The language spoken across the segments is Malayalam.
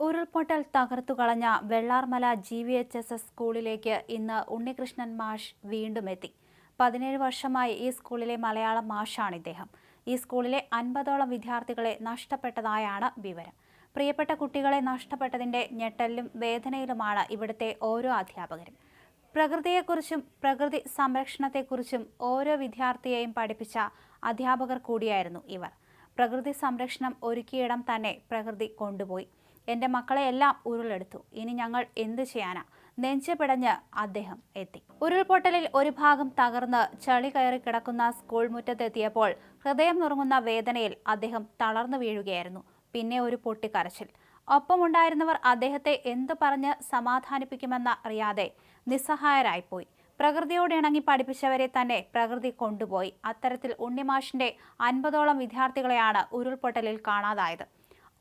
ഉരുൾപൊട്ടൽ തകർത്തുകളഞ്ഞ Vellarmala G V H S S സ്കൂളിലേക്ക് ഇന്ന് ഉണ്ണികൃഷ്ണൻ മാഷ് വീണ്ടും എത്തി. പതിനേഴ് വർഷമായി ഈ സ്കൂളിലെ മലയാളം മാഷാണ് ഇദ്ദേഹം. ഈ സ്കൂളിലെ അൻപതോളം വിദ്യാർത്ഥികളെ നഷ്ടപ്പെട്ടതായാണ് വിവരം. പ്രിയപ്പെട്ട കുട്ടികളെ നഷ്ടപ്പെട്ടതിന്റെ ഞെട്ടലിലും വേദനയിലുമാണ് ഇവിടുത്തെ ഓരോ അധ്യാപകരും. പ്രകൃതിയെക്കുറിച്ചും പ്രകൃതി സംരക്ഷണത്തെക്കുറിച്ചും ഓരോ വിദ്യാർത്ഥിയെയും പഠിപ്പിച്ച അധ്യാപകർ കൂടിയായിരുന്നു ഇവർ. പ്രകൃതി സംരക്ഷണം ഒരുക്കിയിടം തന്നെ പ്രകൃതി കൊണ്ടുപോയി. എന്റെ മക്കളെയെല്ലാം ഉരുളെടുത്തു. ഇനി ഞങ്ങൾ എന്ത് ചെയ്യാനാ? നെഞ്ചുപിടഞ്ഞ് അദ്ദേഹം എത്തി. ഉരുൾപൊട്ടലിൽ ഒരു ഭാഗം തകർന്ന് ചളി കയറി കിടക്കുന്ന സ്കൂൾ മുറ്റത്തെത്തിയപ്പോൾ ഹൃദയം നുറുങ്ങുന്ന വേദനയിൽ അദ്ദേഹം തളർന്നു വീഴുകയായിരുന്നു. പിന്നെ ഒരു പൊട്ടിക്കരച്ചിൽ. ഒപ്പമുണ്ടായിരുന്നവർ അദ്ദേഹത്തെ എന്തു പറഞ്ഞ് സമാധാനിപ്പിക്കുമെന്ന അറിയാതെ നിസ്സഹായരായിപ്പോയി. പ്രകൃതിയോട് ഇണങ്ങി പഠിപ്പിച്ചവരെ തന്നെ പ്രകൃതി കൊണ്ടുപോയി. അത്തരത്തിൽ ഉണ്ണിമാഷിന്റെ അൻപതോളം വിദ്യാർത്ഥികളെയാണ് ഉരുൾപൊട്ടലിൽ കാണാതായത്.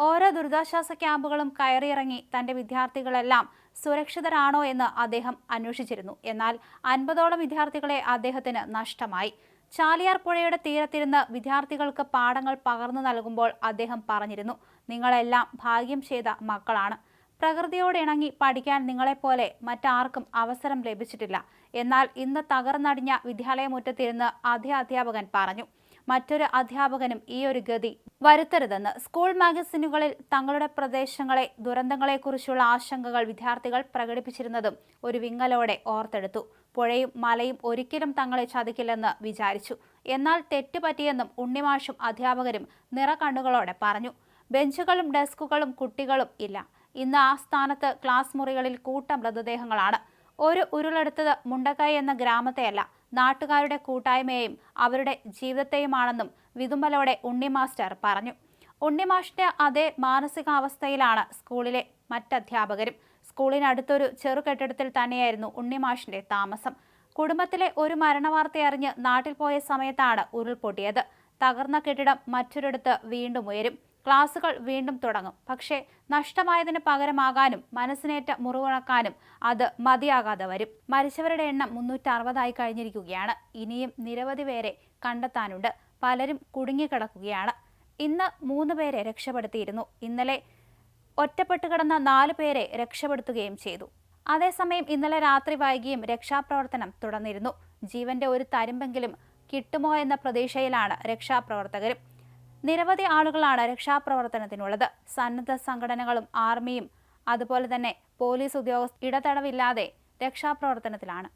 ഓരോ ദുരിതാശ്വാസ ക്യാമ്പുകളും കയറിയിറങ്ങി തന്റെ വിദ്യാർത്ഥികളെല്ലാം സുരക്ഷിതരാണോ എന്ന് അദ്ദേഹം അന്വേഷിച്ചിരുന്നു. എന്നാൽ അൻപതോളം വിദ്യാർത്ഥികളെ അദ്ദേഹത്തിന് നഷ്ടമായി. ചാലിയാർ പുഴയുടെ തീരത്തിരുന്ന് വിദ്യാർത്ഥികൾക്ക് പാഠങ്ങൾ പകർന്നു നൽകുമ്പോൾ അദ്ദേഹം പറഞ്ഞിരുന്നു നിങ്ങളെല്ലാം ഭാഗ്യം ചെയ്ത മക്കളാണ്. പ്രകൃതിയോട് ഇണങ്ങി പഠിക്കാൻ നിങ്ങളെപ്പോലെ മറ്റാർക്കും അവസരം ലഭിച്ചിട്ടില്ല. എന്നാൽ ഇന്ന് തകർന്നടിഞ്ഞ വിദ്യാലയമുറ്റത്തിരുന്ന് അധ്യാപകൻ പറഞ്ഞു മറ്റൊരു അധ്യാപകനും ഈ ഒരു ഗതി വരുത്തരുതെന്ന് സ്കൂൾ മാഗസിനുകളിൽ തങ്ങളുടെ പ്രദേശങ്ങളെ ദുരന്തങ്ങളെക്കുറിച്ചുള്ള ആശങ്കകൾ വിദ്യാർത്ഥികൾ പ്രകടിപ്പിച്ചിരുന്നതും ഒരു വിങ്ങലോടെ ഓർത്തെടുത്തു. പുഴയും മലയും ഒരിക്കലും തങ്ങളെ ചതിക്കില്ലെന്ന് വിചാരിച്ചു. എന്നാൽ തെറ്റുപറ്റിയെന്നും ഉണ്ണിമാഷും അധ്യാപകരും നിറകണ്ണുകളോടെ പറഞ്ഞു. ബെഞ്ചുകളും ഡെസ്കുകളും കുട്ടികളും ഇല്ല. ഇന്ന് ആ സ്ഥാനത്ത് ക്ലാസ് മുറികളിൽ കൂട്ട മൃതദേഹങ്ങളാണ്. ഒരു ഉരുളെടുത്തത് മുണ്ടക്കായ് എന്ന ഗ്രാമത്തെയല്ല. നാട്ടുകാരുടെ കൂട്ടായ്മയെയും അവരുടെ ജീവിതത്തെയുമാണെന്നും വിതുമ്പലോടെ ഉണ്ണി മാസ്റ്റർ പറഞ്ഞു. ഉണ്ണി മാഷിന്റെ അതേ മാനസികാവസ്ഥയിലാണ് സ്കൂളിലെ മറ്റധ്യാപകരും. സ്കൂളിനടുത്തൊരു ചെറുകെട്ടിടത്തിൽ തന്നെയായിരുന്നു ഉണ്ണി മാഷിന്റെ താമസം. കുടുംബത്തിലെ ഒരു മരണവാർത്തയറിഞ്ഞ് നാട്ടിൽ പോയ സമയത്താണ് ഉരുൾപൊട്ടിയത്. തകർന്ന കെട്ടിടം മറ്റൊരിടത്ത് വീണ്ടും ഉയരും. ക്ലാസുകൾ വീണ്ടും തുടങ്ങും. പക്ഷേ നഷ്ടമായതിന് പകരമാകാനും മനസ്സിനേറ്റ മുറിവുണക്കാനും അത് മതിയാകാതെ വരും. മരിച്ചവരുടെ എണ്ണം മുന്നൂറ്റി അറുപതായി കഴിഞ്ഞിരിക്കുകയാണ്. ഇനിയും നിരവധി പേരെ കണ്ടെത്താനുണ്ട്. പലരും കുടുങ്ങിക്കിടക്കുകയാണ്. ഇന്ന് മൂന്ന് പേരെ രക്ഷപ്പെടുത്തിയിരുന്നു. ഇന്നലെ ഒറ്റപ്പെട്ട് കിടന്ന നാല് പേരെ രക്ഷപ്പെടുത്തുകയും ചെയ്തു. അതേസമയം ഇന്നലെ രാത്രി വൈകിയും രക്ഷാപ്രവർത്തനം തുടർന്നിരുന്നു. ജീവന്റെ ഒരു തരുമ്പെങ്കിലും കിട്ടുമോ എന്ന പ്രതീക്ഷയിലാണ് രക്ഷാപ്രവർത്തകരും. നിരവധി ആളുകളാണ് രക്ഷാപ്രവർത്തനത്തിനുള്ളത്. സന്നദ്ധ സംഘടനകളും ആർമിയും അതുപോലെ തന്നെ പോലീസ് ഉദ്യോഗസ്ഥ ഇടതടവില്ലാതെ രക്ഷാപ്രവർത്തനത്തിലാണ്.